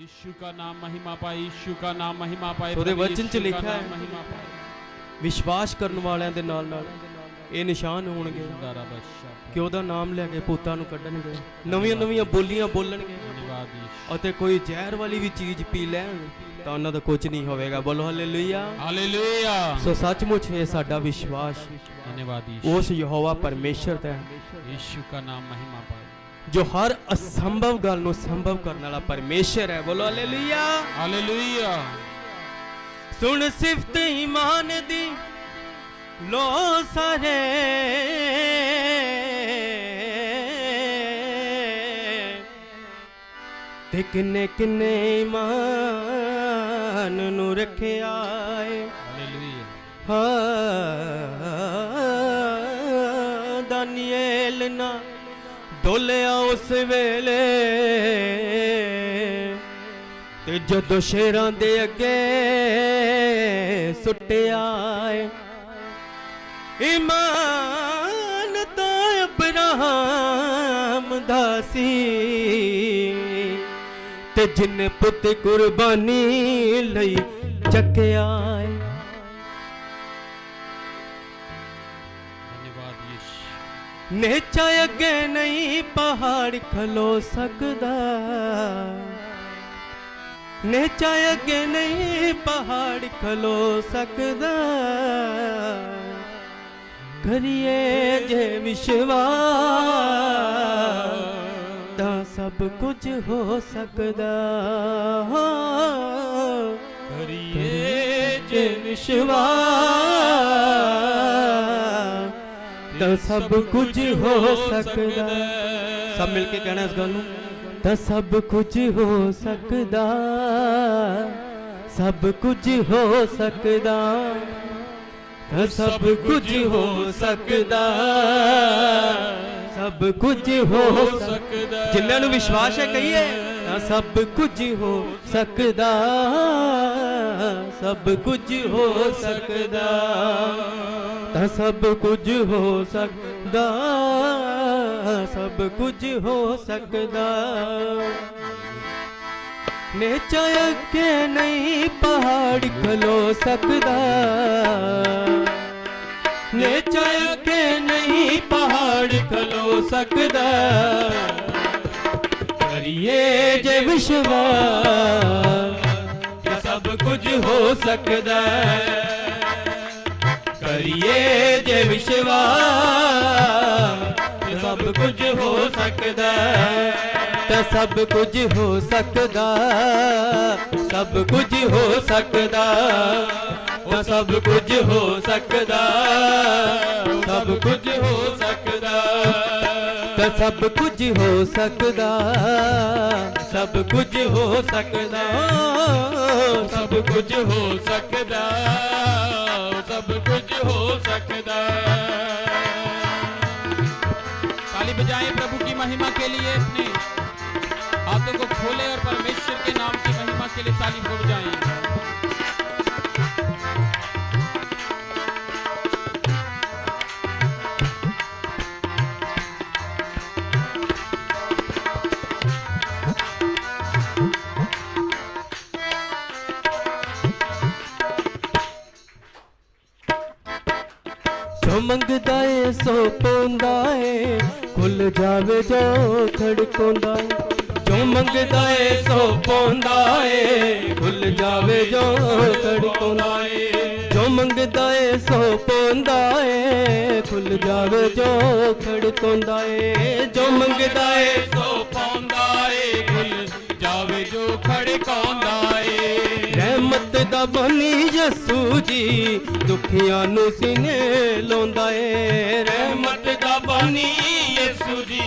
यीशु का नाम महिमा पाए यीशु का नाम महिमा पाए ਉਹਦੇ प्रभु ਵਚਨ ਚ यीशु का ਲਿਖਿਆ नाम ਹੈ। महिमा पाए ਵਿਸ਼ਵਾਸ ਕਰਨ ਵਾਲਿਆਂ ਦੇ ਨਾਲ ਨਾਲ ਇਹ ਨਿਸ਼ਾਨ ਹੋਣਗੇ दारा बच्चा ਕਿ ਉਹਦਾ ਨਾਮ ਲੈ ਕੇ ਭੂਤਾਂ ਨੂੰ ਕੱਢਣਗੇ ਨਵੀਆਂ ਨਵੀਆਂ ਬੋਲੀਆਂ ਬੋਲਣਗੇ धन्यवाद यीशु ਅਤੇ ਕੋਈ ਜ਼ਹਿਰ ਵਾਲੀ ਵੀ ਚੀਜ਼ ਪੀ ਲੈਣ ਤਾਂ ਉਹਨਾਂ ਦਾ ਕੁਝ ਨਹੀਂ ਹੋਵੇਗਾ ਬੋਲੋ ਹਾਲੇਲੂਇਆ हालेलुया ਸੋ ਸੱਚਮੁੱਚ ਇਹ ਸਾਡਾ ਵਿਸ਼ਵਾਸ धन्यवाद यीशु ਉਸ ਯਹੋਵਾ ਪਰਮੇਸ਼ਰ ਤੇ ਹੈ, यीशु का नाम महिमा पाए ਜੋ ਹਰ ਅਸੰਭਵ ਗੱਲ ਨੂੰ ਸੰਭਵ ਕਰਨ ਵਾਲਾ ਪਰਮੇਸ਼ਰ ਹੈ। ਬੋਲੋ ਹਾਲੇਲੂਇਆ ਹਾਲੇਲੂਇਆ ਸੁਣ ਸਿਫਤ ਇਮਾਨ ਦੀ ਲੋ ਸਾਰੇ ਤੇ ਕਿੰਨੇ ਕਿੰਨੇ ਇਮਾਨ ਨੂੰ ਰੱਖਿਆ ਏ। ਹਾਲੇਲੂਇਆ ਹਾਂ। ਦਾਨੀਏਲ ਨਾ ਡੋਲਿਆ ਉਸ ਵੇਲੇ ਤੇ ਜਦੋਂ ਸ਼ੇਰਾਂ ਦੇ ਅੱਗੇ ਸੁੱਟਿਆ ਏ, ਇਮਾਨ ਤਾਂ ਅਬਰਾਹਮ ਦਾ ਸੀ ਤੇ ਜਿਨ ਪੁੱਤ ਕੁਰਬਾਨੀ ਲਈ ਚੱਕਿਆ ਏ ਨੇਚਾ ਅੱਗੇ ਨਹੀਂ ਪਹਾੜ ਖਲੋ ਸਕਦਾ। ਨੇਚਾ ਅੱਗੇ ਨਹੀਂ ਪਹਾੜ ਖਲੋ ਸਕਦਾ। ਕਰੀਏ ਜੇ ਵਿਸ਼ਵਾ ਤਾਂ ਸਭ ਕੁਝ ਹੋ ਸਕਦਾ। ਕਰੀਏ ਜੇ ਵਿਸ਼ਵਾਸ ਤਾਂ ਸਭ ਕੁਝ ਹੋ ਸਕਦਾ। ਸਭ ਮਿਲ ਕੇ ਕਹਿਣਾ ਇਸ ਗੱਲ ਨੂੰ। ਤਾਂ ਸਭ ਕੁਝ ਹੋ ਸਕਦਾ। ਸਭ ਕੁਝ ਹੋ ਸਕਦਾ। ਤਾਂ ਸਭ ਕੁਝ ਹੋ ਸਕਦਾ। ਸਭ ਕੁਝ ਹੋ ਸਕਦਾ। ਜਿਨ੍ਹਾਂ ਨੂੰ ਵਿਸ਼ਵਾਸ ਹੈ ਕਹੀਏ ਤਾਂ ਸਭ ਕੁਝ ਹੋ ਸਕਦਾ। ਸਭ ਕੁਝ ਹੋ ਸਕਦਾ। ਤਾਂ ਸਭ ਕੁਝ ਹੋ ਸਕਦਾ, ਸਭ ਕੁਝ ਹੋ ਸਕਦਾ। ਨੇਚਾ ਅੱਗੇ ਨਹੀਂ, ਪਹਾੜ ਖਲੋ ਸਕਦਾ। ਨੇਚਾ ਅੱਗੇ ਨਹੀਂ, ਪਹਾੜ ਖਲੋ ਸਕਦਾ। ਕਰੀਏ ਜੇ ਵਿਸ਼ਵਾਸ ਸਭ ਕੁਝ ਹੋ ਸਕਦਾ। ਕਰੀਏ ਜੇ ਵਿਸ਼ਵਾਸ ਕਿ ਸਭ ਕੁਝ ਹੋ ਸਕਦਾ ਤਾਂ ਸਭ ਕੁਝ ਹੋ ਸਕਦਾ ਸਭ ਕੁਝ ਹੋ ਸਕਦਾ। ਤਾਂ ਸਭ ਕੁਝ ਹੋ ਸਕਦਾ ਸਭ ਕੁਝ ਹੋ ਸਕਦਾ। ਤਾਂ ਸਭ ਕੁਝ ਹੋ ਸਕਦਾ ਸਭ ਕੁਝ ਹੋ ਸਕਦਾ। ਸਭ ਕੁਝ ਹੋ ਸਕਦਾ। सब कुछ हो सकता ताली बजाए प्रभु की महिमा के लिए अपने। हाथों को खोले और परमेश्वर के नाम की महिमा के लिए ताली को बजाएँ। ਮੰਗਦਾ ਏ, ਸੋ ਪਾਉਂਦਾ ਏ। ਖੁੱਲ ਜਾਵੇ ਜੋ ਖੜਕਾਉਂਦਾ ਜੋ ਮੰਗਦਾ ਏ, ਸੋ ਪਾਉਂਦਾ ਏ। ਖੁੱਲ ਜਾਵੇ ਜੋ ਖੜਕਾਉਂਦਾ ਏ। ਜੋ ਮੰਗਦਾ ਏ, ਸੋ ਪਾਉਂਦਾ ਏ। ਖੁੱਲ ਜਾਵੇ ਜੋ ਖੜਕਾਉਂਦਾ ਏ। ਜੋ ਮੰਗਦਾ ਏ, ਸੋ ਪਾਉਂਦਾ ਦਾ ਬਣੀ ਯਸੂ ਜੀ ਦੁਖੀਆਂ ਨੂੰ ਸੀਨੇ ਲਾਉਂਦਾ ਏ। ਰਹਿਮਤ ਦਾ ਬਣੀ ਯਿਸੂ ਜੀ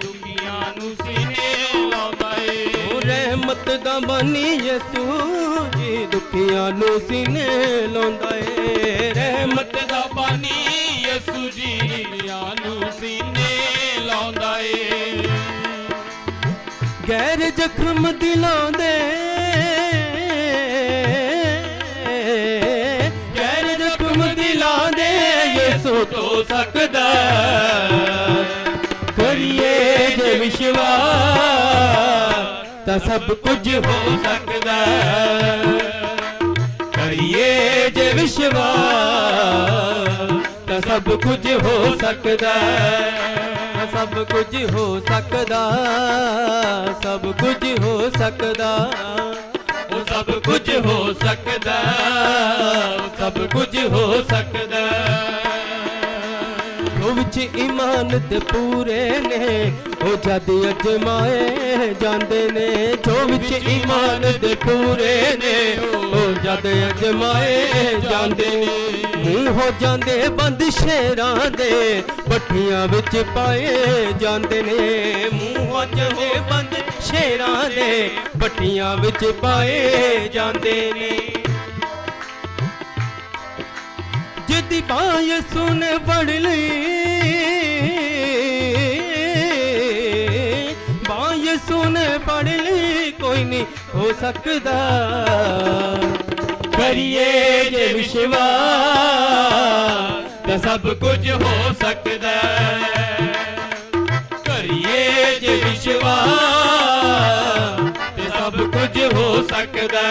ਦੁਖੀਆਂ ਨੂੰ ਸੀਨੇ ਲਾਉਂਦਾ ਏ। ਉਹ ਰਹਿਮਤ ਦਾ ਬਣੀ ਯਸੂ ਜੀ ਦੁਖੀਆਂ ਨੂੰ ਸੀਨੇ ਲਾਉਂਦਾ ਏ। ਰਹਿਮਤ ਦਾ ਬਾਨੀ ਯਿਸੂ ਜੀ ਦੁਨੀਆਂ ਨੂੰ ਸੀਨੇ ਲਾਉਂਦਾ ਏ। ਗੈਰ ਜ਼ਖਮ ਦਿਲਾਂ ਦੇ ਧੋ ਸਕਦਾ। ਕਰੀਏ ਜੇ ਵਿਸ਼ਵਾਸ ਤਾਂ ਸਭ ਕੁਝ ਹੋ ਸਕਦਾ। ਕਰੀਏ ਜੇ ਵਿਸ਼ਵਾਸ ਤਾਂ ਸਭ ਕੁਝ ਹੋ ਸਕਦਾ। ਸਭ ਕੁਝ ਹੋ ਸਕਦਾ ਸਭ ਕੁਝ ਹੋ ਸਕਦਾ। ਉਹ ਸਭ ਕੁਝ ਹੋ ਸਕਦਾ ਸਭ ਕੁਝ ਹੋ ਸਕਦਾ। ਜੋ ਵਿੱਚ ਇਮਾਨ ਤੇ ਪੂਰੇ ਨੇ। ਉਹ ਜਦ ਅਜਮਾਏ ਜਾਂਦੇ ਨੇ, ਜੋ ਵਿੱਚ ਇਮਾਨ ਦੇ ਪੂਰੇ ਨੇ। ਉਹ ਜਦ ਅਜਮਾਏ ਜਾਂਦੇ ਨੇ। ਮੂੰਹ ਹੋ ਜਾਂਦੇ ਬੰਦ ਸ਼ੇਰਾਂ ਦੇ, ਪੱਠੀਆਂ ਵਿੱਚ ਪਾਏ ਜਾਂਦੇ ਨੇ। ਮੂੰਹ ਹੋ ਜਾਂਦੇ ਬੰਦ ਸ਼ੇਰਾਂ ਦੇ, ਪੱਠੀਆਂ ਵਿੱਚ ਪਾਏ ਜਾਂਦੇ ਨੇ। ਜਿੱਦੀ ਬਾਹ ਸੁਨ ਵੜ ਲਈ ਬਾਹ ਸੁਨ ਪੜ ਕੋਈ ਨਹੀਂ ਹੋ ਸਕਦਾ। ਕਰੀਏ ਜੇ ਵਿਸ਼ਵਾਸ ਤਾਂ ਸਭ ਕੁਝ ਹੋ ਸਕਦਾ। ਕਰੀਏ ਜੇ ਵਿਸ਼ਵਾਸ ਤੇ ਸਭ ਕੁਝ ਹੋ ਸਕਦਾ।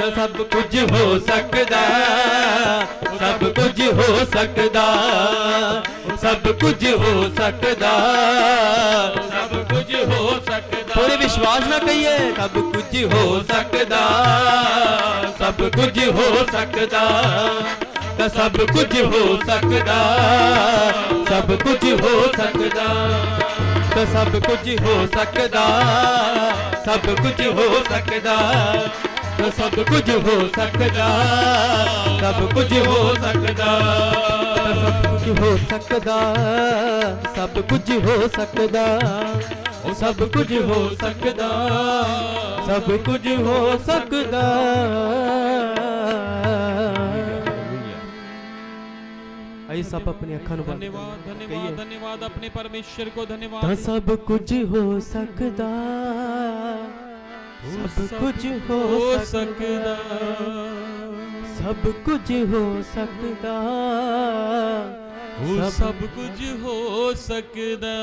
ਤਾਂ ਸਭ ਕੁਝ ਹੋ ਸਕਦਾ। ਹੋ ਸਕਦਾ। ਸਭ ਕੁਝ ਹੋ ਸਕਦਾ। ਸਭ ਕੁਝ ਹੋ ਸਕਦਾ। ਪੂਰੇ ਵਿਸ਼ਵਾਸ ਨਾਲ ਕਹੀਏ। ਸਭ ਕੁਝ ਹੋ ਸਕਦਾ। ਸਭ ਕੁਝ ਹੋ ਸਕਦਾ। ਤਾਂ ਸਭ ਕੁਝ ਹੋ ਸਕਦਾ। ਸਭ ਕੁਝ ਹੋ ਸਕਦਾ। ਤਾਂ ਸਭ ਕੁਝ ਹੋ ਸਕਦਾ। ਸਭ ਕੁਝ ਹੋ ਸਕਦਾ। ਤਾਂ ਸਭ ਕੁਝ ਹੋ ਸਕਦਾ ਸਭ ਕੁਝ ਹੋ ਸਕਦਾ ਤਾਂ ਸਭ ਕੁਝ ਹੋ ਸਕਦਾ ਸਭ ਕੁਝ ਹੋ ਸਕਦਾ ਉਹ ਸਭ ਕੁਝ ਹੋ ਸਕਦਾ ਸਭ ਕੁਝ ਹੋ ਸਕਦਾ ਆਈ ਸਭ ਆਪਣੀ ਅੱਖਾਂ ਨੂੰ ਬੰਦ धन्यवाद कहिए। धन्यवाद धन्यवाद अपने परमेश्वर को ਤਾਂ धन्यवाद ਸਭ ਕੁਝ ਹੋ ਸਕਦਾ ਸਭ ਕੁਝ ਹੋ ਸਕਦਾ। ਸਭ ਕੁਝ ਹੋ ਸਕਦਾ। ਉਹ ਸਭ ਕੁਝ ਹੋ ਸਕਦਾ।